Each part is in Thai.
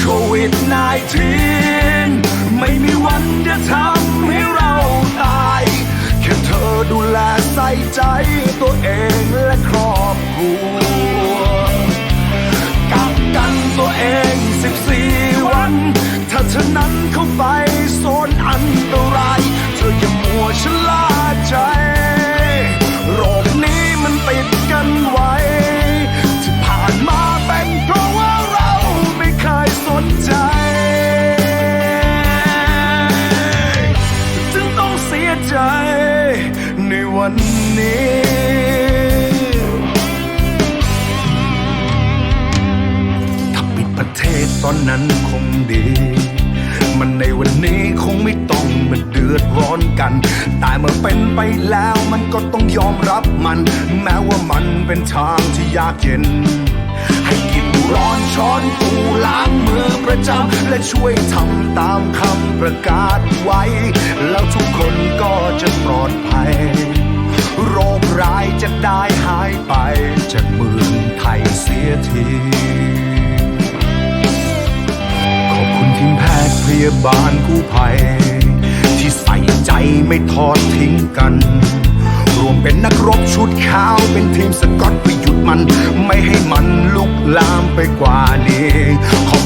โควิด -19 ไม่มีวันจะทำให้เราตาย แค่เธอดูแลใส่ใจตัวเองและครอบครัวกักกันตัวเอง 14 วัน ถ้าเธอนั้นเข้าไปโซนอันตร ใจในวันนี้ถ้าปิดประเทศตอนนั้นคงดี มันในวันนี้คงไม่ต้องมาเดือดร้อนกัน แต่เมื่อเป็นไปแล้วมันก็ต้องยอมรับมัน แม้ว่ามันเป็นทางที่ยากเย็น ให้กินร้อนช้อนปูล้าง ประจำและช่วยทำตามคำประกาศไว้ แล้วทุกคนก็จะปลอดภัย โรคร้ายจะได้หายไป จากเมืองไทยเสียที ขอบคุณทีมแพทย์พยาบาลกู้ภัย ที่ใส่ใจไม่ทอดทิ้งกันรวมเป็นนักรบชุดขาวเป็นทีมสกอตเพื่อหยุดมัน ไม่ให้มันลุกลามไปกว่านี้ขอบ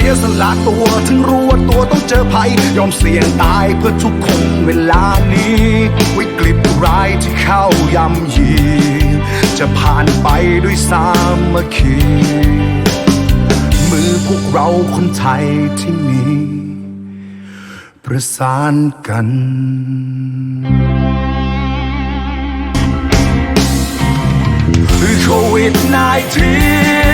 สียสละตัวถึงรู้ว่าตัวต้องเจอภัย ยอมเสี่ยงตายเพื่อทุกคนเวลานี้ วิกฤตร้ายที่เข้ายำยี จะผ่านไปด้วยสามัคคีมือพวกเราคนไทยที่มีประสานกันโควิด -19